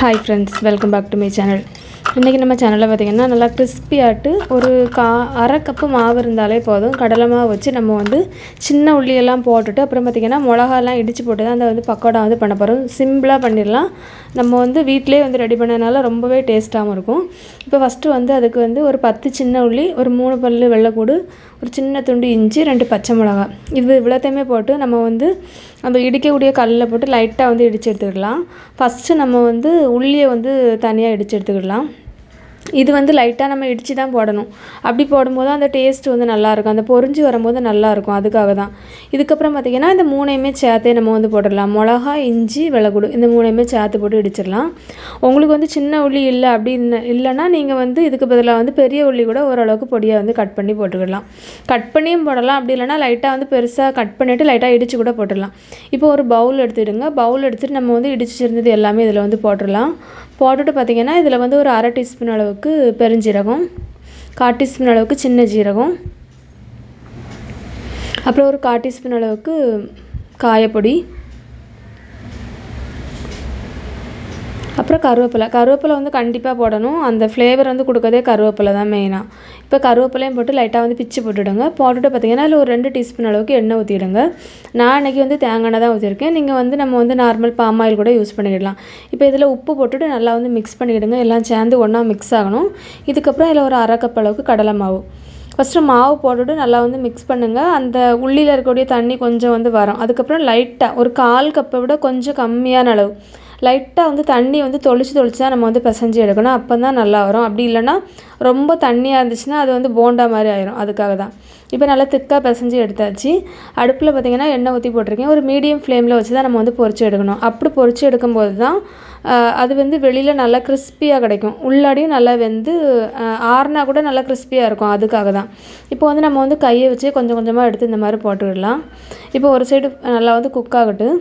Hi friends welcome back to my channel இன்றைக்கி நம்ம சேனலில் பார்த்திங்கன்னா நல்லா கிறிஸ்பியாட்டு ஒரு கா அரை கப்பு மாவு இருந்தாலே போதும். கடலை மாவு வச்சு நம்ம வந்து சின்ன உள்ளியெல்லாம் போட்டுட்டு அப்புறம் பார்த்திங்கன்னா மிளகாலாம் இடித்து போட்டு தான் அதை வந்து பக்கோடா வந்து பண்ண போகிறோம் சிம்பிளாக பண்ணிடலாம். நம்ம வந்து வீட்டிலே வந்து ரெடி பண்ணனால ரொம்பவே டேஸ்ட்டாகவும் இருக்கும். இப்போ ஃபஸ்ட்டு வந்து அதுக்கு வந்து ஒரு பத்து சின்ன உள்ளி ஒரு மூணு பல் வெள்ளைக்கூடு ஒரு சின்ன துண்டு இஞ்சி ரெண்டு பச்சை மிளகா இது இவ்வளோத்தையுமே போட்டு நம்ம வந்து அந்த இடிக்கக்கூடிய கல்லில் போட்டு லைட்டாக வந்து இடித்து எடுத்துக்கிடலாம். ஃபஸ்ட்டு நம்ம வந்து உள்ளியை வந்து தனியாக இடித்து எடுத்துக்கிடலாம். இது வந்து லைட்டாக நம்ம இடித்து தான் போடணும். அப்படி போடும்போது அந்த டேஸ்ட் வந்து நல்லாயிருக்கும். அந்த பொறிஞ்சு வரும்போது நல்லாயிருக்கும். அதுக்காக தான். இதுக்கப்புறம் பார்த்திங்கன்னா இந்த மூணையுமே சேர்த்தே நம்ம வந்து போட்டுடலாம். மிளகா இஞ்சி விளகுடு இந்த மூணையுமே சேர்த்து போட்டு இடிச்சிடலாம். உங்களுக்கு வந்து சின்ன உள்ளி இல்லை அப்படின்னு இல்லைன்னா நீங்கள் வந்து இதுக்கு பதிலாக வந்து பெரிய உள்ளி கூட ஓரளவுக்கு பொடியாக வந்து கட் பண்ணி போட்டுக்கிடலாம். கட் பண்ணியும் போடலாம். அப்படி இல்லைனா லைட்டாக வந்து பெருசாக கட் பண்ணிவிட்டு லைட்டாக இடித்து கூட போட்டுடலாம். இப்போ ஒரு பவுல் எடுத்துடுங்க. பவுல் எடுத்துகிட்டு நம்ம வந்து இடிச்சிருந்தது எல்லாமே இதில் வந்து போட்டுடலாம். போட்டுட்டு பார்த்திங்கன்னா இதில் வந்து ஒரு அரை டீஸ்பூன் அளவுக்கு பெருஞ்சீரகம் கால் டீஸ்பூன் அளவுக்கு சின்ன ஜீரகம் அப்புறம் ஒரு கால் டீஸ்பூன் அளவுக்கு காயப்பொடி அப்புறம் கருவேப்பிலை. கருவேப்பிலை வந்து கண்டிப்பாக போடணும். அந்த ஃப்ளேவர் வந்து கொடுக்கறதே கருவேப்பிலை தான் மெயினாக இப்போ கருவேப்பிலையும் போட்டு லைட்டாக வந்து பிச்சு போட்டுவிடுங்க போட்டுட்டு பார்த்திங்கன்னா அதில் ஒரு ரெண்டு டீஸ்பூன் அளவுக்கு எண்ணெய் ஊற்றிடுங்க நான் அன்றைக்கி வந்து தேங்காய் தான் ஊற்றிருக்கேன் நீங்கள் வந்து நம்ம வந்து நார்மல் பாம் ஆயில் கூட யூஸ் பண்ணிக்கிடலாம். இப்போ இதில் உப்பு போட்டுட்டு நல்லா வந்து மிக்ஸ் பண்ணிக்கிடுங்க. எல்லாம் சேர்ந்து ஒன்றா மிக்ஸ் ஆகணும். இதுக்கப்புறம் இதில் ஒரு அரை கப் அளவுக்கு கடலை மாவு. ஃபஸ்ட்டு மாவு போட்டுட்டு நல்லா வந்து மிக்ஸ் பண்ணுங்கள் அந்த உள்ளியில் இருக்கக்கூடிய தண்ணி கொஞ்சம் வந்து வரும். அதுக்கப்புறம் லைட்டாக ஒரு கால் கப்பை விட கொஞ்சம் கம்மியான அளவு. லைட்டாக வந்து தண்ணி வந்து தொளிச்சு தொளிச்சு தான் நம்ம வந்து பிசைஞ்சு எடுக்கணும். அப்போ தான் நல்லா வரும். அப்படி இல்லைன்னா ரொம்ப தண்ணியாக இருந்துச்சுன்னா அது வந்து போண்டா மாதிரி ஆயிரும். அதுக்காக தான். இப்போ நல்லா திக்காக பிசைஞ்சு எடுத்தாச்சு. அடுப்பில் பார்த்திங்கன்னா எண்ணெய் ஊற்றி போட்டிருக்கேன். ஒரு மீடியம் ஃப்ளேமில் வச்சு தான் நம்ம வந்து பொறிச்சு எடுக்கணும். அப்படி பொறிச்சு எடுக்கும்போது தான் அது வந்து வெளியில் நல்லா கிறிஸ்பியாக கிடைக்கும். உள்ளாடியும் நல்லா வெந்து ஆறுனா கூட நல்லா கிறிஸ்பியாக இருக்கும். அதுக்காக தான். இப்போ வந்து நம்ம வந்து கையை வச்சு கொஞ்சம் கொஞ்சமாக எடுத்து இந்த மாதிரி போட்டுக்கிடலாம் இப்போ ஒரு சைடு நல்லா வந்து குக் ஆகட்டும்.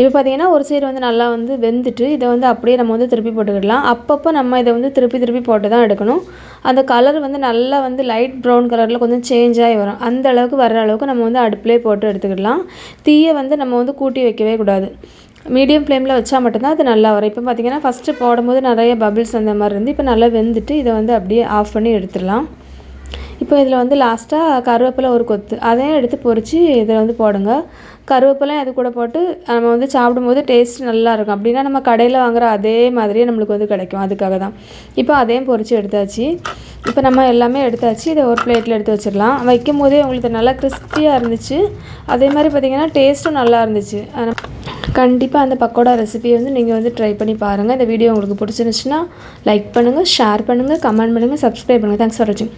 இப்போ பார்த்திங்கன்னா ஒரு சைடு வந்து நல்லா வந்து வெந்துட்டு இதை வந்து அப்படியே நம்ம வந்து திருப்பி போட்டுக்கிடலாம். அப்பப்போ நம்ம இதை வந்து திருப்பி திருப்பி போட்டு தான் எடுக்கணும். அந்த கலர் வந்து நல்லா வந்து லைட் ப்ரௌன் கலரில் கொஞ்சம் சேஞ்ச் ஆகி வரும். அந்த அளவுக்கு வர அளவுக்கு நம்ம வந்து அடுப்பிலே போட்டு எடுத்துக்கிடலாம். தீயை வந்து நம்ம வந்து கூட்டி வைக்கவே கூடாது. மீடியம் ஃப்ளேமில் வச்சால் மட்டும்தான் அது நல்லா வரும். இப்போ பார்த்திங்கன்னா ஃபஸ்ட்டு போடும்போது நிறைய பபிள்ஸ் அந்த மாதிரி இருந்து இப்போ நல்லா வெந்துட்டு இதை வந்து அப்படியே ஆஃப் பண்ணி எடுத்துடலாம். இப்போ இதில் வந்து லாஸ்ட்டாக கருவேப்பிலை ஒரு கொத்து. அதையும் எடுத்து பொறிச்சு இதில் வந்து போடுங்க. கருவேப்பிலையும் அது கூட போட்டு நம்ம வந்து சாப்பிடும்போது டேஸ்ட் நல்லாயிருக்கும் அப்படின்னா நம்ம கடையில் வாங்குகிற அதே மாதிரியே நம்மளுக்கு வந்து கிடைக்கும். அதுக்காக தான். இப்போ அதையும் பொறிச்சு எடுத்தாச்சு. இப்போ நம்ம எல்லாமே எடுத்தாச்சு. இதை ஒரு பிளேட்டில் எடுத்து வச்சிடலாம். வைக்கும் போதே உங்களுக்கு நல்லா கிறிஸ்பியாக இருந்துச்சு. அதே மாதிரி பார்த்திங்கன்னா டேஸ்ட்டும் நல்லா இருந்துச்சு. கண்டிப்பாக அந்த பக்கோடா ரெசிபியை வந்து நீங்கள் வந்து ட்ரை பண்ணி பாருங்கள் இந்த வீடியோ உங்களுக்கு பிடிச்சிருந்துச்சுன்னா லைக் பண்ணுங்கள் ஷேர் பண்ணுங்கள் கமெண்ட் பண்ணுங்கள் சப்ஸ்கிரைப் பண்ணுங்கள் தேங்க்ஸ் ஃபார் வாட்சிங்